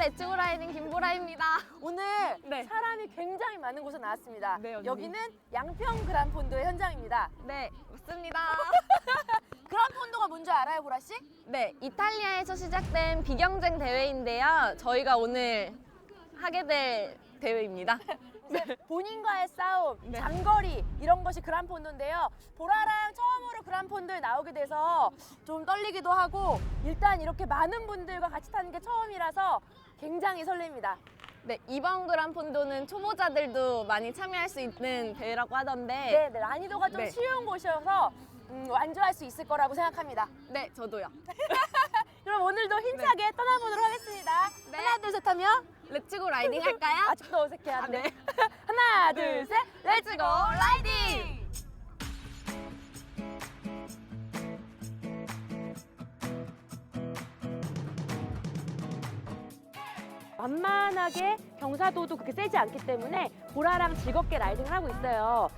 나오셨습니다. 네, 라이딩 김보라입니다. 오늘 네. 사람이 굉장히 많은 곳에 나왔습니다. 네, 언니. 여기는 양평 그란폰도의 현장입니다. 네, 맞습니다. 그란폰도가 뭔지 알아요, 보라 씨? 네, 이탈리아에서 시작된 비경쟁 대회인데요. 저희가 오늘 하게 될 대회입니다. 이제 본인과의 싸움, 네. 장거리 이런 것이 그란폰도인데요. 보라랑 처음으로 그란폰도에 나오게 돼서 좀 떨리기도 하고 일단 이렇게 많은 분들과 같이 타는 게 처음이라서 굉장히 설렙니다. 네, 이번 그란폰도는 초보자들도 많이 참여할 수 있는 대회라고 하던데 네, 네, 난이도가 좀 네. 쉬운 곳이어서 음, 완주할 수 있을 거라고 생각합니다. 네, 저도요. 그럼 오늘도 힘차게 떠나보도록 하겠습니다. 네. 하나, 둘, 셋 하면 레츠고 라이딩 할까요? 아직도 어색해하는데. 아, 네. 하나, 둘, 셋, 렛츠고 라이딩! 만만하게 경사도도 그렇게 세지 않기 때문에 보라랑 즐겁게 라이딩을 하고 있어요.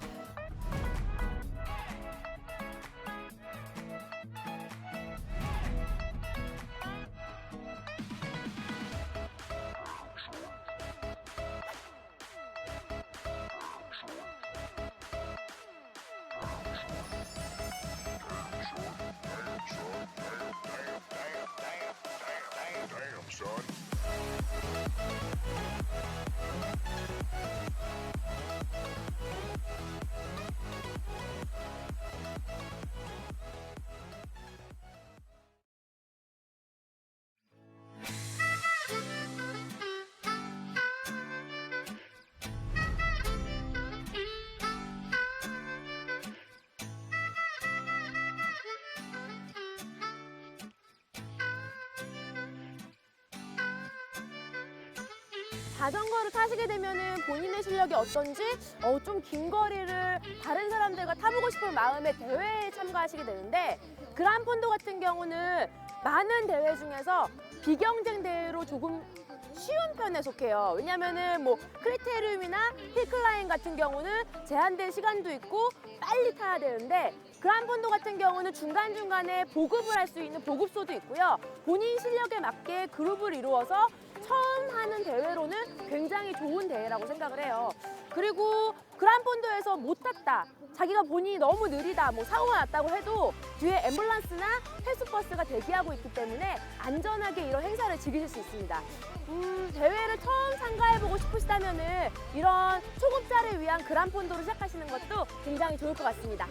자전거를 타시게 되면은 본인의 실력이 어떤지 어, 좀 긴 거리를 다른 사람들과 타보고 싶은 마음에 대회에 참가하시게 되는데 그란폰도 같은 경우는 많은 대회 중에서 비경쟁 대회로 조금 쉬운 편에 속해요. 왜냐면은 뭐 크리테리움이나 힐클라인 같은 경우는 제한된 시간도 있고 빨리 타야 되는데 그란폰도 같은 경우는 중간중간에 보급을 할 수 있는 보급소도 있고요. 본인 실력에 맞게 그룹을 이루어서 처음 하는 대회로는 굉장히 좋은 대회라고 생각을 해요. 그리고 그란폰도에서 못 탔다. 자기가 본인이 너무 느리다, 뭐 사고가 났다고 해도 뒤에 앰뷸런스나 헬스버스가 대기하고 있기 때문에 안전하게 이런 행사를 즐기실 수 있습니다. 음, 대회를 처음 참가해보고 싶으시다면 은 이런 초급자를 위한 그란폰도를 시작하시는 것도 굉장히 좋을 것 같습니다.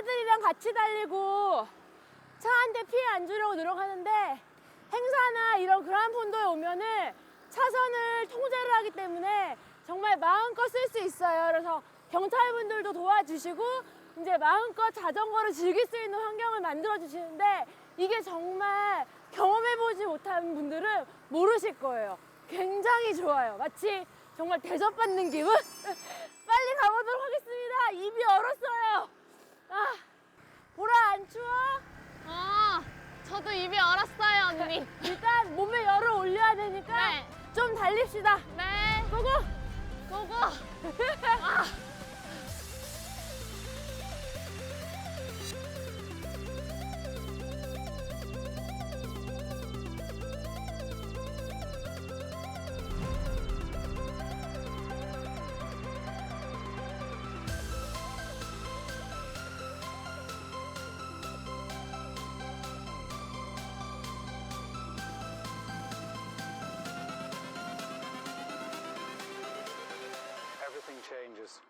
차들이랑 같이 달리고 차 한 대 피해 안 주려고 노력하는데 행사나 이런 그란 폰도에 오면은 차선을 통제를 하기 때문에 정말 마음껏 쓸 수 있어요. 그래서 경찰분들도 도와주시고 이제 마음껏 자전거를 즐길 수 있는 환경을 만들어 주시는데 이게 정말 경험해보지 못한 분들은 모르실 거예요. 굉장히 좋아요. 마치 정말 대접받는 기분? 빨리 가보도록 하겠습니다. 입이 얼었어요. 아, 보라 안 추워? 아, 저도 입이 얼었어요, 언니. 일단 몸에 열을 올려야 되니까 네. 좀 달립시다. 네, 고고! 고고. everything changes.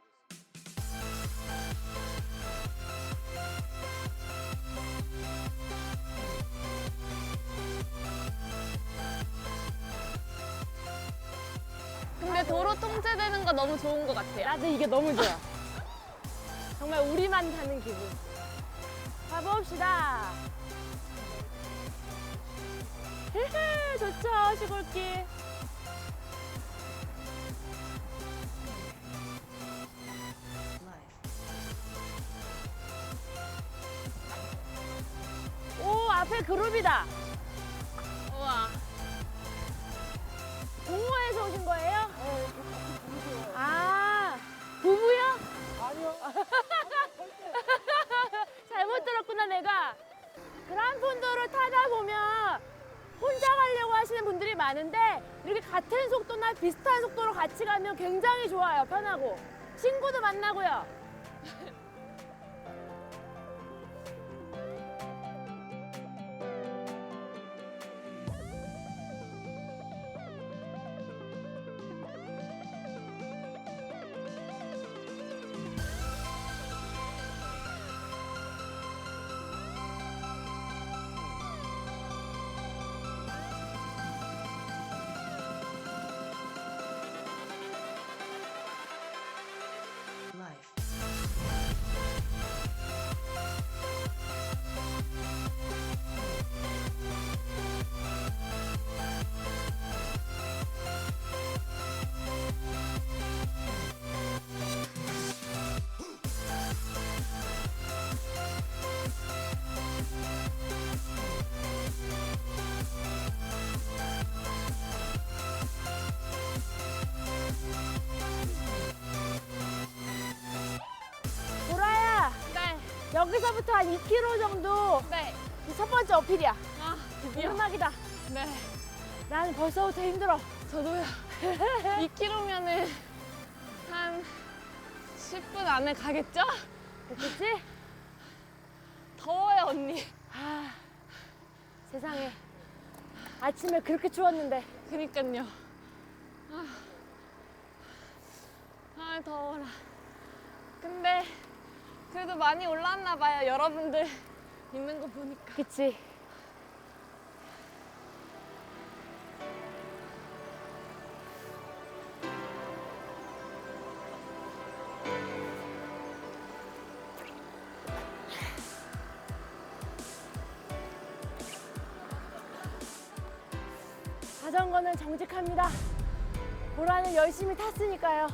근데 도로 통제되는 거 너무 좋은 것 같아요. 나도 이게 너무 좋아. 정말 우리만 사는 기분. 가봅시다. 헤헤, 좋죠, 시골길. 우와. 동호회에서 오신 거예요? 아, 부부요? 아니요. 잘못 들었구나, 내가. 그란폰도를 타다 보면 혼자 가려고 하시는 분들이 많은데 이렇게 같은 속도나 비슷한 속도로 같이 가면 굉장히 좋아요. 편하고. 친구도 만나고요. 여기서부터 한 2km 정도 네. 이첫 번째 어필이야. 아, 드디어. 오르막이다. 네. 난 벌써부터 힘들어. 저도요. 2km면은 한 10분 안에 가겠죠? 그치? 더워요, 언니. 아, 세상에. 아침에 그렇게 추웠는데. 그니까요. 아, 아, 더워라. 근데 그래도 많이 올라왔나 봐요. 여러분들 있는 거 보니까. 그치? 자전거는 정직합니다. 보라는 열심히 탔으니까요.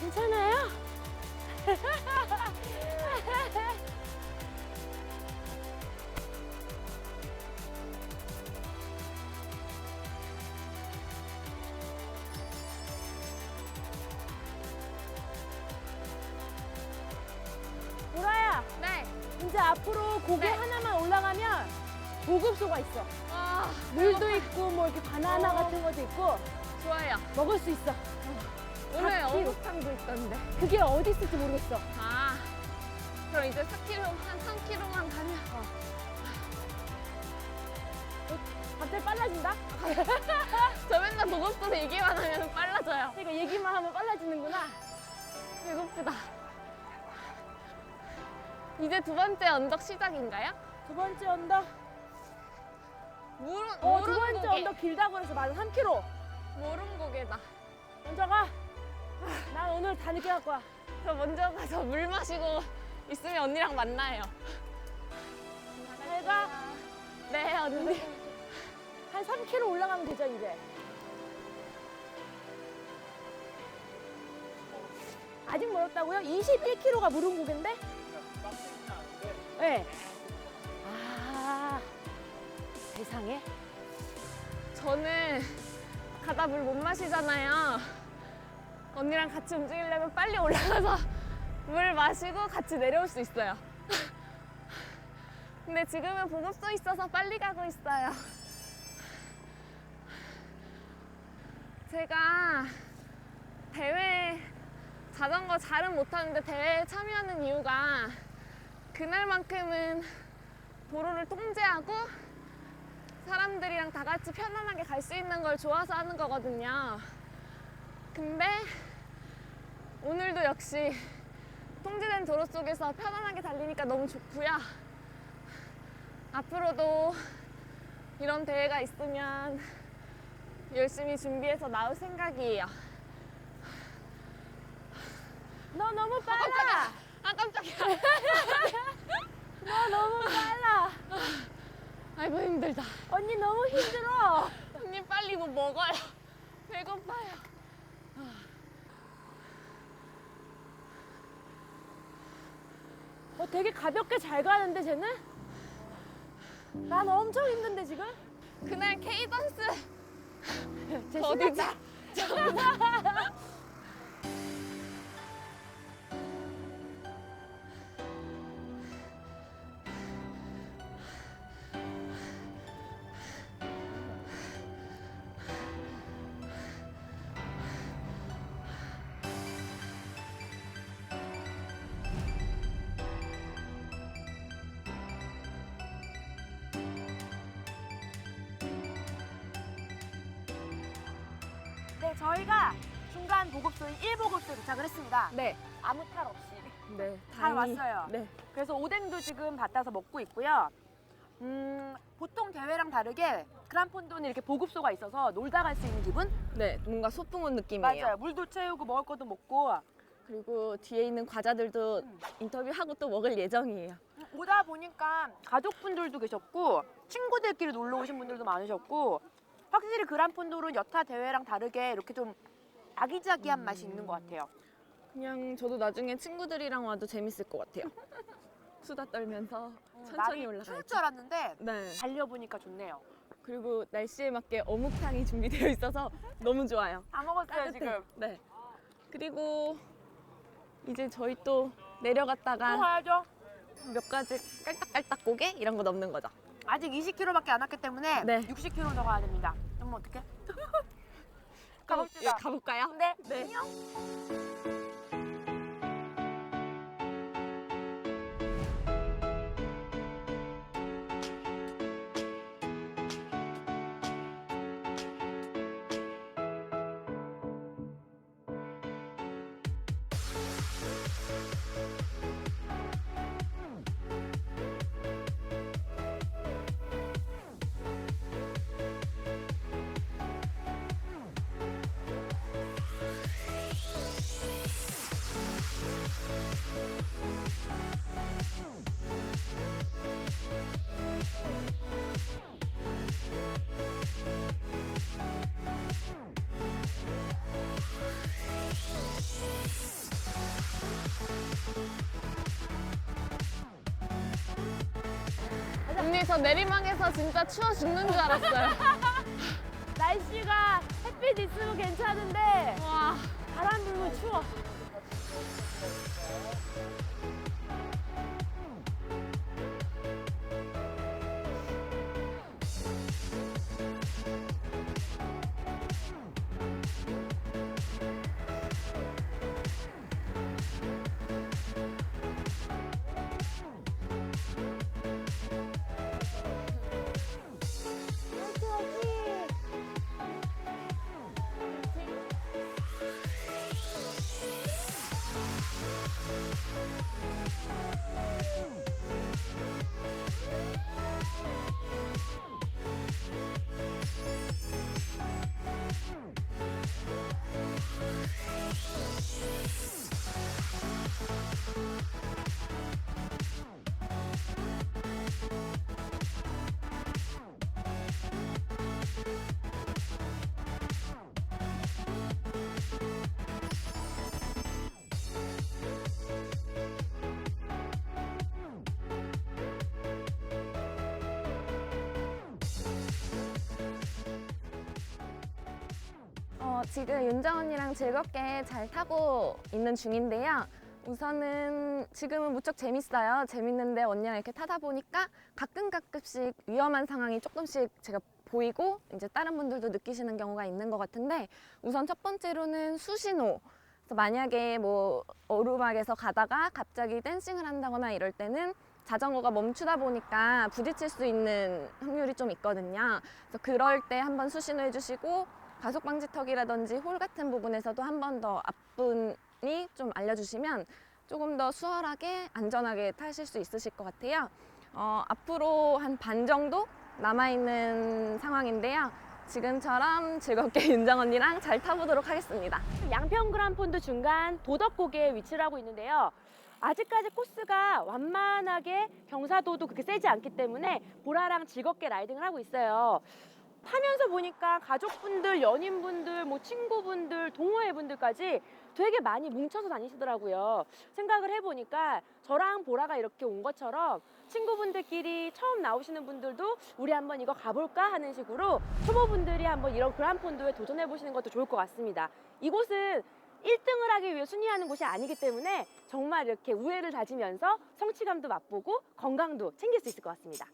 괜찮아요? 보라야, 네. 이제 앞으로 고개 네. 하나만 올라가면 보급소가 있어. 아, 물도 있고 뭐 이렇게 바나나 어. 같은 것도 있고 좋아요. 먹을 수 있어. 어묵탕도 있던데. 그게 어디 있을지 모르겠어. 아, 그럼 이제 4km, 한 3km만 가면. 갑자기 빨라진다? 저 맨날 보고프로 얘기만 하면 빨라져요. 그러니까 얘기만 하면 빨라지는구나. 배고프다. 이제 두 번째 언덕 시작인가요? 두 번째 언덕. 무른, 어, 두 번째. 언덕 길다고 그래서 맞아. 3km. 무른고개다. 먼저 가. 아, 난 오늘 다 늦게 갈 거야. 저 먼저 가서 물 마시고 있으면 언니랑 만나요. 잘 가. 네, 언니. 한 3km 올라가면 되죠, 이제. 아직 멀었다고요? 21km가 무릉고개인데? 네. 아, 세상에. 저는 가다 물 못 마시잖아요. 언니랑 같이 움직이려면 빨리 올라가서 물 마시고 같이 내려올 수 있어요. 근데 지금은 보급소 있어서 빨리 가고 있어요. 제가 대회 자전거 잘은 못하는데 대회에 참여하는 이유가 그 그날만큼은 도로를 통제하고 사람들이랑 다 같이 편안하게 갈 수 있는 걸 좋아서 하는 거거든요. 근데 오늘도 역시 통제된 도로 속에서 편안하게 달리니까 너무 좋고요. 앞으로도 이런 대회가 있으면 열심히 준비해서 나올 생각이에요. 너 너무 빨라. 아 깜짝이야. 너 너무 빨라. 아이고 힘들다. 언니 너무 힘들어. 언니 빨리 뭐 먹어요. 배고파요. 어, 되게 가볍게 잘 가는데 쟤는? 난 엄청 힘든데 지금? 그날 케이던스 쟤? 신났다. 아무 탈 없이. 네. 잘 왔어요. 네. 그래서 오뎅도 지금 받아서 먹고 있고요. 음, 보통 대회랑 다르게 그란폰도는 이렇게 보급소가 있어서 놀다 갈 수 있는 기분? 네. 뭔가 소풍 온 느낌이에요. 맞아요. 물도 채우고 먹을 것도 먹고 그리고 뒤에 있는 과자들도 음. 인터뷰하고 또 먹을 예정이에요. 오다 보니까 가족분들도 계셨고 친구들끼리 놀러 오신 분들도 많으셨고 확실히 그란폰도는 여타 대회랑 다르게 이렇게 좀 아기자기한 맛이 있는 것 같아요. 그냥 저도 나중에 친구들이랑 와도 재밌을 것 같아요. 수다 떨면서 천천히 날이 올라가야죠. 추울 줄 알았는데 네. 달려보니까 좋네요. 그리고 날씨에 맞게 어묵탕이 준비되어 있어서 너무 좋아요. 다 먹었어요. 지금. 네. 그리고 이제 저희 또 또 내려갔다가 가야죠. 몇 가지 깔딱깔딱 고개 이런 거 넘는 거죠. 아직 20km밖에 안 왔기 때문에 네. 60km 더 가야 됩니다. 그럼 어떡해? 가봅시다. 예, 가볼까요? 네. 네. 안녕. 언니 저 내리막에서 진짜 추워 죽는 줄 알았어요. 날씨가 햇빛 있으면 괜찮은데 와. 바람 불면 추워. 어, 지금 윤정 언니랑 즐겁게 잘 타고 있는 중인데요. 우선은 지금은 무척 재밌어요. 재밌는데 언니랑 이렇게 타다 보니까 가끔 가끔씩 위험한 상황이 조금씩 제가 보이고 이제 다른 분들도 느끼시는 경우가 있는 것 같은데 우선 첫 번째로는 수신호. 그래서 만약에 뭐 오르막에서 가다가 갑자기 댄싱을 한다거나 이럴 때는 자전거가 멈추다 보니까 부딪힐 수 있는 확률이 좀 있거든요. 그래서 그럴 때 한번 수신호 해주시고 가속 방지턱이라든지 홀 같은 부분에서도 한 번 더 앞분이 좀 알려주시면 조금 더 수월하게 안전하게 타실 수 있으실 것 같아요. 어, 앞으로 한 반 정도 남아있는 상황인데요. 지금처럼 즐겁게 윤정 언니랑 잘 타보도록 하겠습니다. 양평 그란폰드 중간 도덕고개에 위치를 하고 있는데요. 아직까지 코스가 완만하게 경사도도 그렇게 세지 않기 때문에 보라랑 즐겁게 라이딩을 하고 있어요. 타면서 보니까 가족분들, 연인분들, 뭐 친구분들, 동호회분들까지 되게 많이 뭉쳐서 다니시더라고요. 생각을 해보니까 저랑 보라가 이렇게 온 것처럼 친구분들끼리 처음 나오시는 분들도 우리 한번 이거 가볼까 하는 식으로 초보분들이 한번 이런 그란폰도에 도전해 보시는 것도 좋을 것 같습니다. 이곳은 1등을 하기 위해 순위하는 곳이 아니기 때문에 정말 이렇게 우애를 다지면서 성취감도 맛보고 건강도 챙길 수 있을 것 같습니다.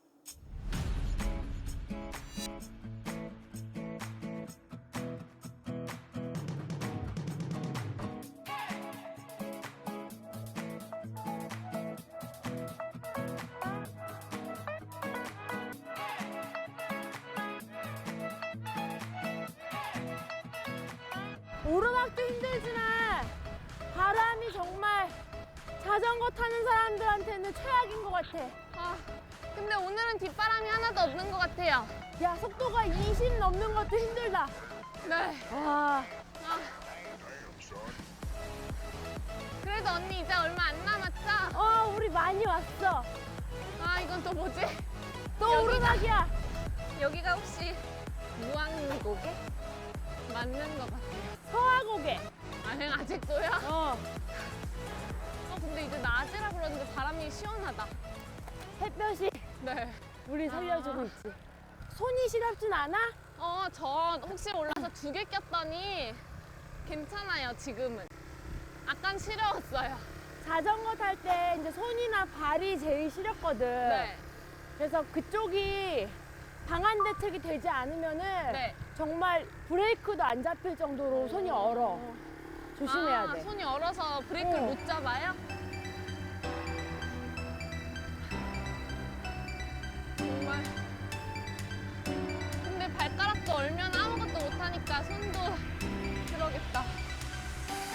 오르막도 힘들지만 바람이 정말 자전거 타는 사람들한테는 최악인 것 같아. 아, 근데 오늘은 뒷바람이 하나도 없는 것 같아요. 야 속도가 20 넘는 것도 힘들다. 네. 와 son. 그래도 언니 이제 얼마 안 남았죠? 어, 우리 많이 왔어. 아, 이건 또 뭐지? 또 여기가- 오르막이야. 여기가 혹시 무항고개? 맞는 것 같아요. 서화고개. 아니, 아직도요? 어, 어, 근데 이제 낮이라 그러는데 바람이 시원하다. 햇볕이 네. 우리 살려주고 있지. 손이 시렵진 않아? 어, 전 혹시 올라서 두 개 꼈더니 괜찮아요, 지금은. 아깐 시려웠어요. 자전거 탈 때 이제 손이나 발이 제일 시렵거든. 네. 그래서 그쪽이 방한 대책이 되지 않으면은 네. 정말 브레이크도 안 잡힐 정도로 손이 얼어. 조심해야 아, 돼. 손이 얼어서 브레이크를 어. 못 잡아요? 얼면 아무것도 못하니까 손도 그러겠다.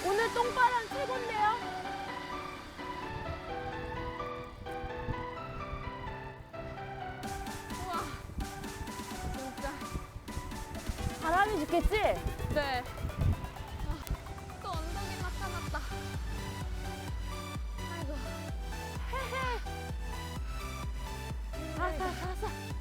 오늘 똥바람 최고인데요? 우와. 진짜. 바람이 좋겠지? 네. 아, 또 언덕이 나타났다. 아이고. 가사, 가사. 아이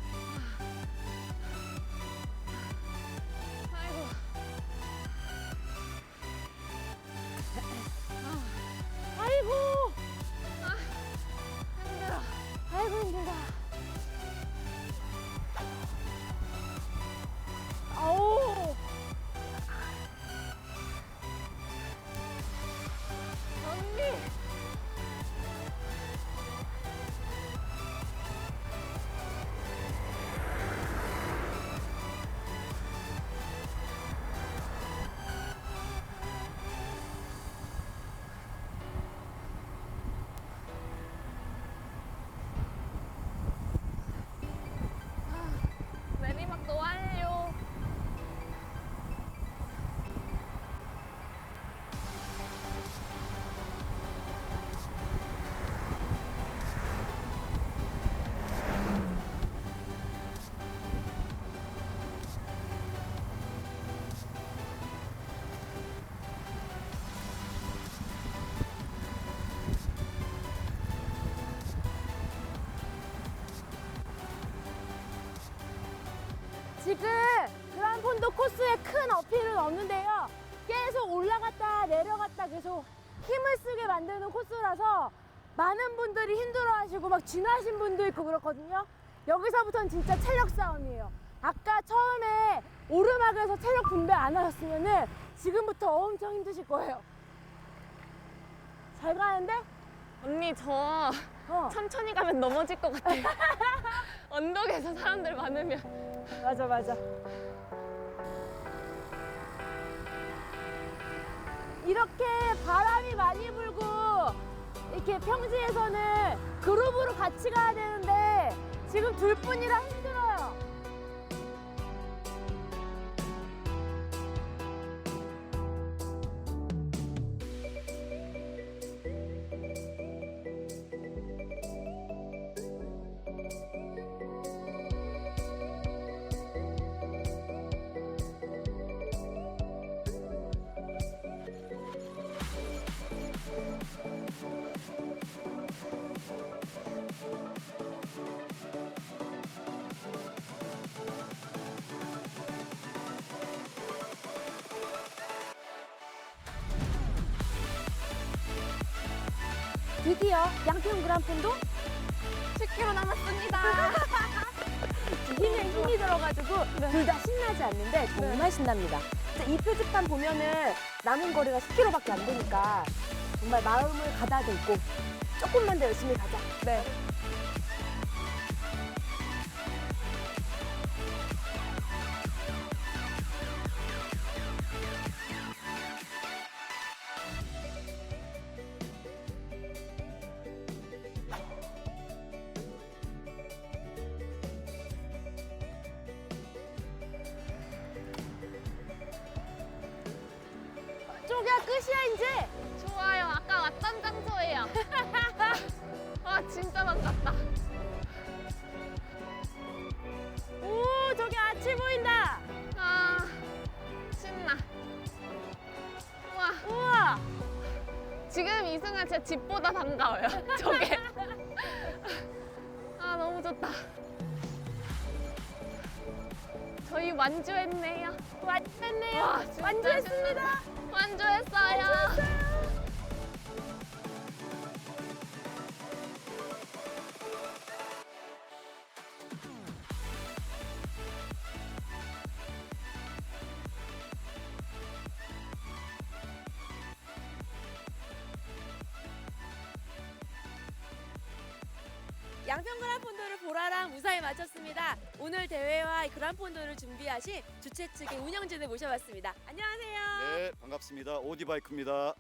코스에 큰 어필은 없는데요. 계속 올라갔다 내려갔다 계속 힘을 쓰게 만드는 코스라서 많은 분들이 힘들어하시고 막 지나신 분도 있고 그렇거든요. 여기서부터는 진짜 체력 싸움이에요. 아까 처음에 오르막에서 체력 분배 안 하셨으면은 지금부터 엄청 힘드실 거예요. 잘 가는데? 언니 저 어, 천천히 가면 넘어질 것 같아요. 언덕에서 사람들 많으면. 맞아 맞아. 이렇게 바람이 많이 불고 이렇게 평지에서는 그룹으로 같이 가야 되는데 지금 둘 뿐이라 힘들 드디어 양평 그란폰도 10km 남았습니다. 힘에 힘이 들어가지고 둘 다 신나지 않는데 정말 신납니다. 진짜 이 표지판 보면은 남은 거리가 10km밖에 안 되니까 정말 마음을 가다듬고 조금만 더 열심히 가자. 네. 이 순간 제 집보다 반가워요. 저게. 아, 너무 좋다. 저희 완주했네요. 완주했네요. 와, 진짜 완주했습니다. 완주했어요. 양평 준비하신 주최 측의 운영진을 모셔봤습니다. 안녕하세요. 네, 반갑습니다. 오디바이크입니다.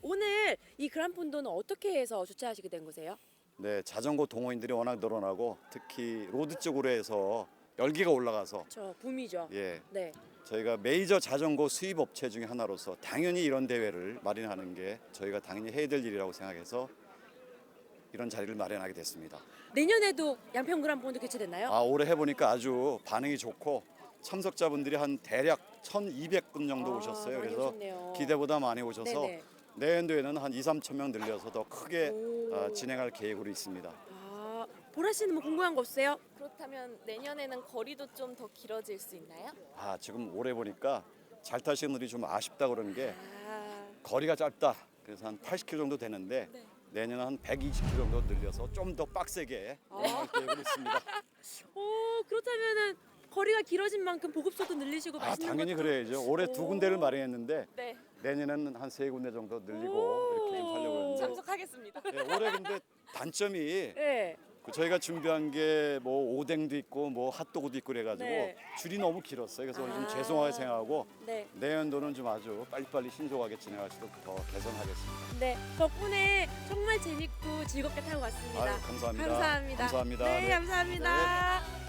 오늘 이 그란폰도는 어떻게 해서 주최하시게 된 거세요? 네, 자전거 동호인들이 워낙 늘어나고 특히 로드 쪽으로 해서 열기가 올라가서 저 붐이죠. 예, 네. 저희가 메이저 자전거 수입 업체 중에 하나로서 당연히 이런 대회를 마련하는 게 저희가 당연히 해야 될 일이라고 생각해서 이런 자리를 마련하게 됐습니다. 내년에도 양평 그란폰도 개최됐나요? 아, 올해 해보니까 아주 반응이 좋고 참석자분들이 한 대략 1,200분 정도 아, 오셨어요. 많이 그래서 오셨네요. 기대보다 많이 오셔서 네네. 내년도에는 한 2, 3천 명 늘려서 더 크게 오. 아, 진행할 계획으로 있습니다. 아, 보라 씨는 뭐 궁금한 거 없어요? 그렇다면 내년에는 거리도 좀 더 길어질 수 있나요? 아 지금 올해 보니까 잘 타시는 분들이 좀 아쉽다 그러는 게 아, 거리가 짧다. 그래서 한 80km 정도 되는데 네. 내년에 한 120km 정도 늘려서 좀 더 빡세게 진행할 계획으로 있습니다. 오, 그렇다면은 거리가 길어진 만큼 보급소도 늘리시고 아 맛있는 당연히 것도 그래야죠. 올해 두 오. 군데를 마련했는데 네, 내년에는 한 세 군데 정도 늘리고 오. 이렇게 좀 하려고 했는데 참석하겠습니다. 네, 올해 근데 단점이 네. 그 저희가 준비한 게 뭐 오뎅도 있고 뭐 핫도그도 있고 그래가지고 네. 줄이 너무 길었어요. 그래서 좀 아. 죄송하게 생각하고 네. 내년도는 좀 아주 빨리빨리 신속하게 있도록 더 개선하겠습니다. 네. 덕분에 정말 재밌고 즐겁게 타고 갔습니다. 아유, 감사합니다. 감사합니다. 감사합니다. 네, 네. 감사합니다.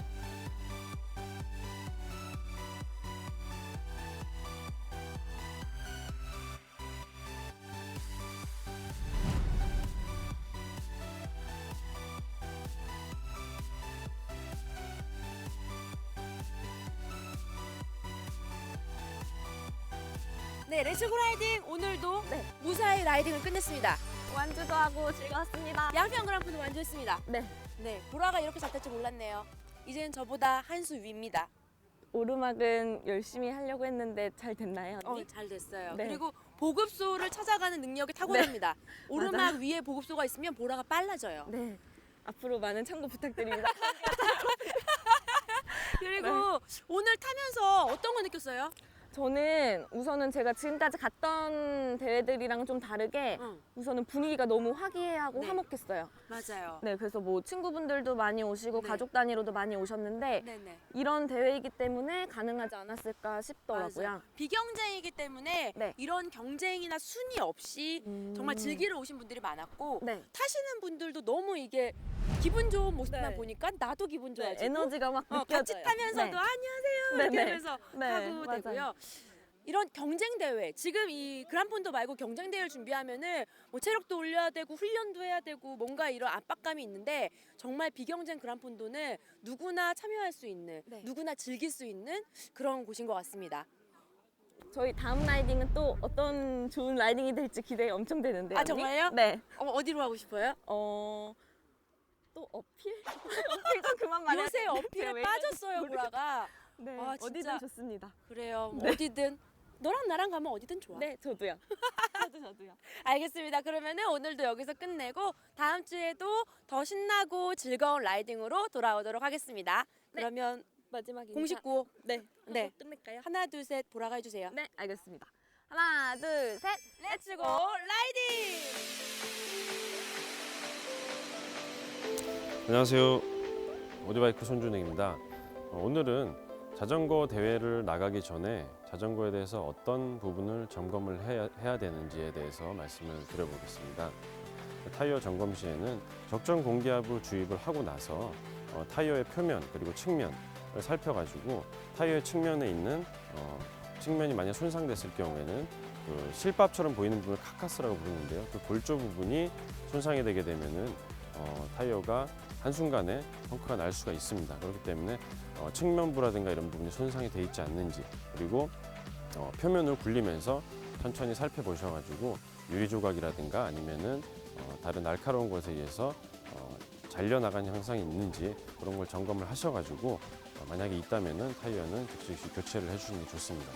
네, 레츠고 라이딩 오늘도 네. 무사히 라이딩을 끝냈습니다. 완주도 하고 즐거웠습니다. 양평 그랑프도 완주했습니다. 네. 네, 보라가 이렇게 잘탈줄 몰랐네요. 이제는 저보다 한 수 위입니다. 오르막은 열심히 하려고 했는데 잘 됐나요? 어, 언니? 잘 됐어요. 네. 그리고 보급소를 찾아가는 능력이 탁월합니다. 오르막 위에 보급소가 있으면 보라가 빨라져요. 네. 앞으로 많은 참고 부탁드립니다. 그리고 오늘 타면서 어떤 거 느꼈어요? 저는 우선은 제가 지금까지 갔던 대회들이랑 좀 다르게 우선은 분위기가 너무 화기애애하고 네. 화목했어요. 맞아요. 네, 그래서 뭐 친구분들도 많이 오시고 네. 가족 단위로도 많이 오셨는데 네네. 이런 대회이기 때문에 가능하지 않았을까 싶더라고요. 맞아요. 비경쟁이기 때문에 네. 이런 경쟁이나 순위 없이 음. 정말 즐기러 오신 분들이 많았고 네. 타시는 분들도 너무 이게 기분 좋은 모습만 네. 보니까 나도 기분 네, 좋아지고 에너지가 막 어, 느껴져요. 같이 타면서도 네. 안녕하세요 네, 이렇게 네. 하면서 네, 하고 맞아요. 되고요. 이런 경쟁 대회 지금 이 그란폰도 말고 경쟁 대회를 준비하면은 뭐 체력도 올려야 되고 훈련도 해야 되고 뭔가 이런 압박감이 있는데 정말 비경쟁 그란폰도는 누구나 참여할 수 있는 네. 누구나 즐길 수 있는 그런 곳인 것 같습니다. 저희 다음 라이딩은 또 어떤 좋은 라이딩이 될지 기대 엄청 되는데요. 아, 언니? 정말요? 네. 어, 어디로 가고 싶어요? 어. 또 어필? 어필 좀 그만 말해. 요새 어필에 빠졌어요 보라가. 네. 아, 진짜. 어디든 좋습니다. 그래요. 뭐 어디든 너랑 나랑 가면 어디든 좋아. 네, 저도요. 저도 저도요. 알겠습니다. 그러면은 오늘도 여기서 끝내고 다음 주에도 더 신나고 즐거운 라이딩으로 돌아오도록 하겠습니다. 그러면 마지막 인사. 공식 구호 네. 네. 하고 끝낼까요? 하나 둘 셋 보라가 해주세요. 네, 알겠습니다. 하나, 둘, 셋. 렛츠고 라이딩! 안녕하세요. 오디바이크 손준행입니다. 어, 오늘은 자전거 대회를 나가기 전에 자전거에 대해서 어떤 부분을 점검을 해야, 해야 되는지에 대해서 말씀을 드려보겠습니다. 타이어 점검 시에는 적정 공기압을 주입을 하고 나서 어, 타이어의 표면 그리고 측면을 살펴가지고 타이어의 측면에 있는 어, 측면이 만약 손상됐을 경우에는 그 실밥처럼 보이는 부분을 카카스라고 부르는데요. 그 골조 부분이 손상이 되게 되면은 어, 타이어가 한순간에 펑크가 날 수가 있습니다. 그렇기 때문에 어, 측면부라든가 이런 부분이 손상이 돼 있지 않는지 그리고 어, 표면을 굴리면서 천천히 살펴보셔가지고 유리 조각이라든가 아니면은 어, 다른 날카로운 것에 의해서 어, 잘려나간 형상이 있는지 그런 걸 점검을 하셔가지고 어, 만약에 있다면은 타이어는 즉시 교체를 해주시는 게 좋습니다.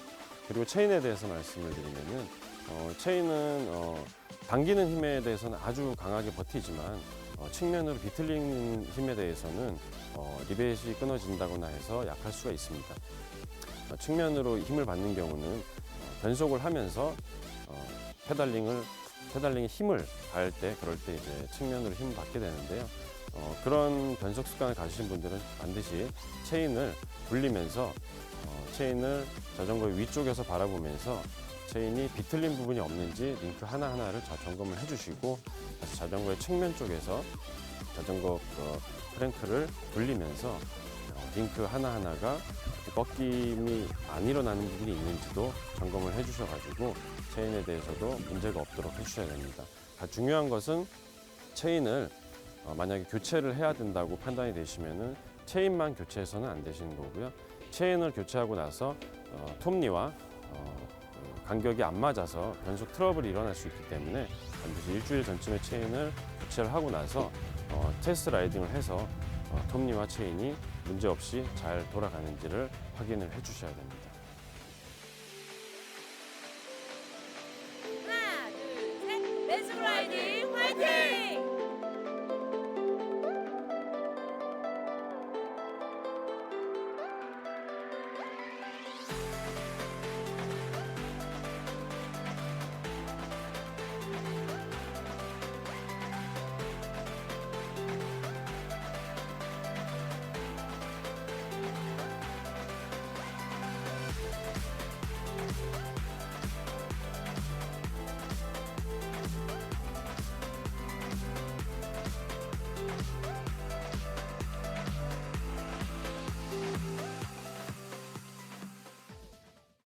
그리고 체인에 대해서 말씀을 드리면은 어, 체인은 어, 당기는 힘에 대해서는 아주 강하게 버티지만 어, 측면으로 비틀리는 힘에 대해서는 어, 리벳이 끊어진다거나 해서 약할 수가 있습니다. 어, 측면으로 힘을 받는 경우는 어, 변속을 하면서 어, 페달링을 페달링에 힘을 가할 때 그럴 때 이제 측면으로 힘을 받게 되는데요. 어, 그런 변속 습관을 가지신 분들은 반드시 체인을 굴리면서 어, 체인을 자전거의 위쪽에서 바라보면서 체인이 비틀린 부분이 없는지 링크 하나하나를 자 점검을 해주시고 다시 자전거의 측면 쪽에서 자전거 그 크랭크를 굴리면서 어, 링크 하나하나가 꺾임이 안 일어나는 부분이 있는지도 점검을 해주셔가지고 체인에 대해서도 문제가 없도록 해주셔야 됩니다. 가 중요한 것은 체인을 어, 만약에 교체를 해야 된다고 판단이 되시면은 체인만 교체해서는 안 되시는 거고요. 체인을 교체하고 나서 어, 톱니와 어, 그 간격이 안 맞아서 변속 트러블이 일어날 수 있기 때문에 반드시 일주일 전쯤에 체인을 교체를 하고 나서 어, 테스트 라이딩을 해서 어, 톱니와 체인이 문제 없이 잘 돌아가는지를 확인을 해주셔야 됩니다.